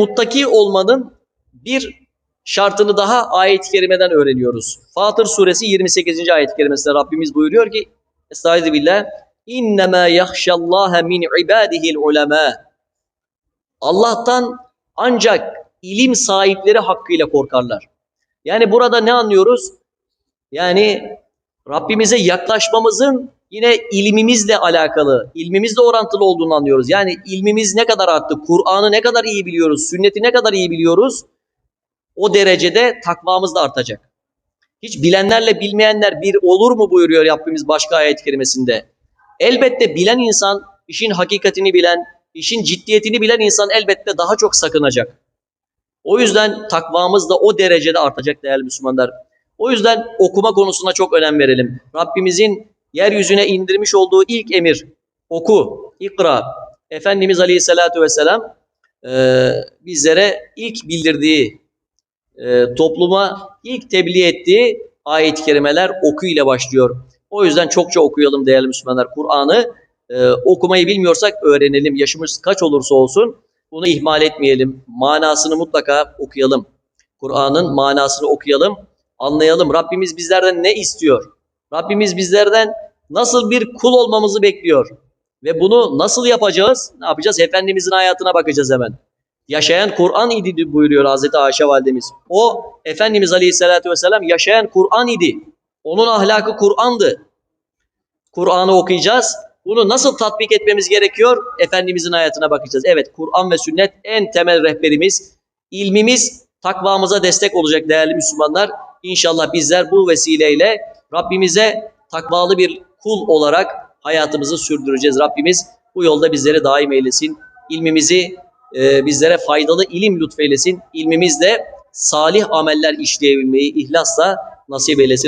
Muttaki olmanın bir şartını daha ayet-i kerimeden öğreniyoruz. Fatır suresi 28. ayet-i kerimesinde Rabbimiz buyuruyor ki Estaizu billah İnnemâ yahşallâhe min ibâdihil ulemâ Allah'tan ancak ilim sahipleri hakkıyla korkarlar. Yani burada ne anlıyoruz? Yani Rabbimize yaklaşmamızın yine ilmimizle alakalı, ilmimizle orantılı olduğunu anlıyoruz. Yani ilmimiz ne kadar arttı, Kur'an'ı ne kadar iyi biliyoruz, sünneti ne kadar iyi biliyoruz, o derecede takvamız da artacak. Hiç bilenlerle bilmeyenler bir olur mu buyuruyor Rabbimiz başka ayet kerimesinde. Elbette bilen insan, işin hakikatini bilen, işin ciddiyetini bilen insan elbette daha çok sakınacak. O yüzden takvamız da o derecede artacak değerli Müslümanlar. O yüzden okuma konusuna çok önem verelim. Rabbimizin yeryüzüne indirmiş olduğu ilk emir oku, ikra. Efendimiz Aleyhisselatü Vesselam e, bizlere ilk bildirdiği, e, topluma ilk tebliğ ettiği ayet-i kerimeler oku ile başlıyor. O yüzden çokça okuyalım değerli Müslümanlar. Kur'an'ı e, okumayı bilmiyorsak öğrenelim. Yaşımız kaç olursa olsun bunu ihmal etmeyelim. Manasını mutlaka okuyalım. Kur'an'ın manasını okuyalım, anlayalım. Rabbimiz bizlerden ne istiyor? Rabbimiz bizlerden nasıl bir kul olmamızı bekliyor? Ve bunu nasıl yapacağız? Ne yapacağız? Efendimizin hayatına bakacağız hemen. Yaşayan Kur'an idi buyuruyor Hazreti Ayşe validemiz. O Efendimiz Aleyhisselatü Vesselam yaşayan Kur'an idi. Onun ahlakı Kur'an'dı. Kur'an'ı okuyacağız. Bunu nasıl tatbik etmemiz gerekiyor? Efendimizin hayatına bakacağız. Evet Kur'an ve sünnet en temel rehberimiz. İlmimiz takvamıza destek olacak değerli Müslümanlar. İnşallah bizler bu vesileyle Rabbimize takvalı bir kul olarak hayatımızı sürdüreceğiz. Rabbimiz bu yolda bizleri daim eylesin. İlmimizi e, bizlere faydalı ilim lütfeylesin. İlmimizle salih ameller işleyebilmeyi ihlasla nasip eylesin.